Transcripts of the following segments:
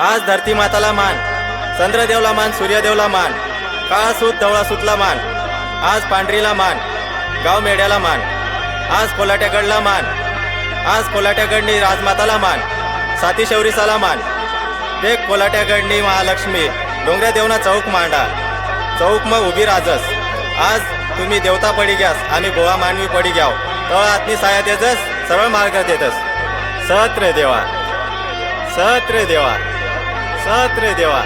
आज धरती माताला मान चंद्रदेवला मान सूर्यदेवला मान काळा सूत धवळा सुतला मान आज पांढरीला मान गाव मेढ्याला मान आज कोलाट्यागडला मान आज कोलाट्यागडनी राजमाताला मान साती शौरीसाला मान ते कोलाट्यागडनी महालक्ष्मी डोंगऱ्या देवना चौक मांडा चौक मग उभी राजस आज तुम्ही देवता पडी घ्यास आणि गोवा मानवी पडी घ्याव तळ आत्मी साया देतस सरळ मार्ग देतस सहत्र देवा सहत्र देवा. सत रे देवा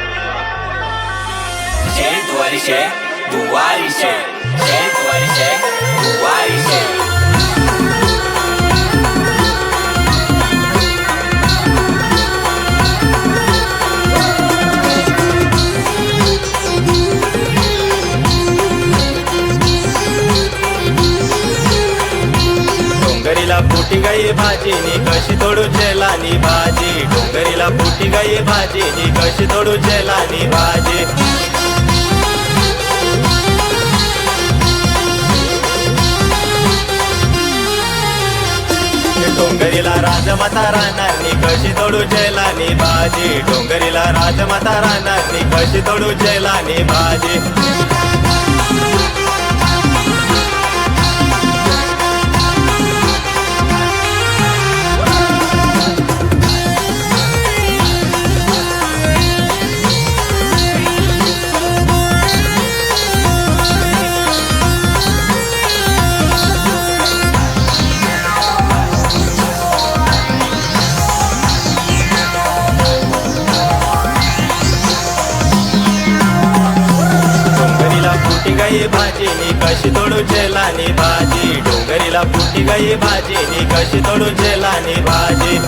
shake, shake duari shake, duari shake. डोंगरीला फुटी गाई भाजी नी कशी तोडू चेलानी भाजी डोंगरीला फुटी गाई भाजी नी कशी तोडू चेलानी भाजी. डोंगरीला राजमाता रानांनी कशी तोडू जेलानी भाजी. डोंगरीला राजमाता रानांनी कशी तोडू जेलानी भाजी. गाई भाजी नी कशी तोडू झेलानी भाजी? डोंगरीला फुटी गाई भाजी नी कशी तोडू झेलानी भाजी?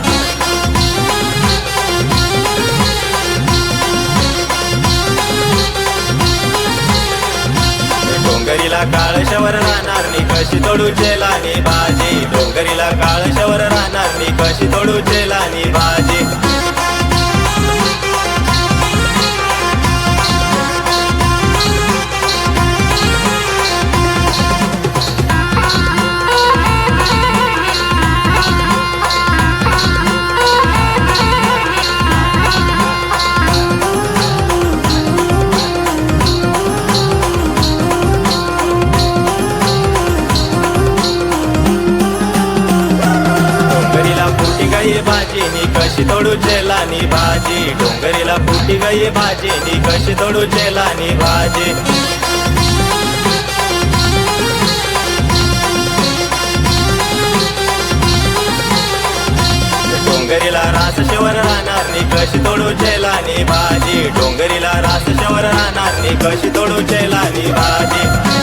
डोंगरीला काळशावर राहणार नी कशी तोडू झेलानी भाजी? डोंगरीला काळशावर राहणार नी कशी तोडू झेलानी भाजी? कशी तोडू जेलानी भाजी? डोंगरीला फुटी गई भाजी नी कशी तोडू जेलानी भाजी? डोंगरीला रास शेवर राहणार नी कशी तोडू जेलानी भाजी? डोंगरीला रास शेवर राहणार नी कशी तोडू जेलानी भाजी?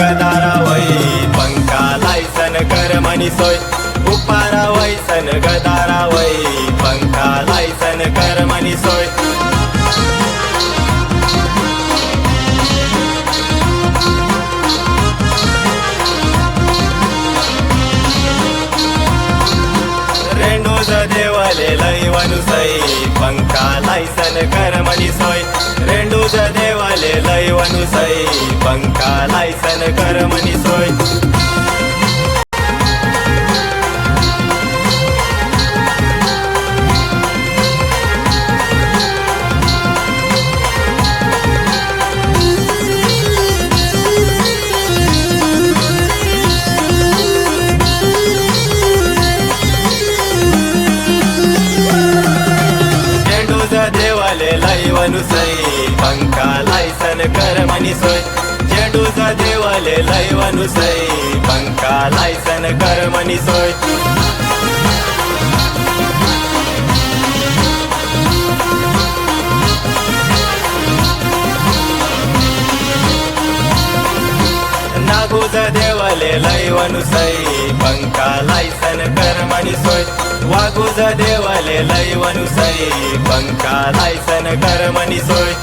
गदारा वै पंखा लायसन कर मनी सोय. उपारा वैसन गदारा वै पंखा लायसन कर मनी सोय. रेणूज देवले लय वनुसै पंखा लायसन कर मनी सोय. रेणूज देवले लय वनुसई पंखा लायसन कर मनी देवाले लय वनुसै पंखा लायसन कर्मनी सोय. नागूज देवाले लय वनुसै पंका लायसन कर सोय. वागुज देवाले लय वनुसई. पंका लायसन कर सोय.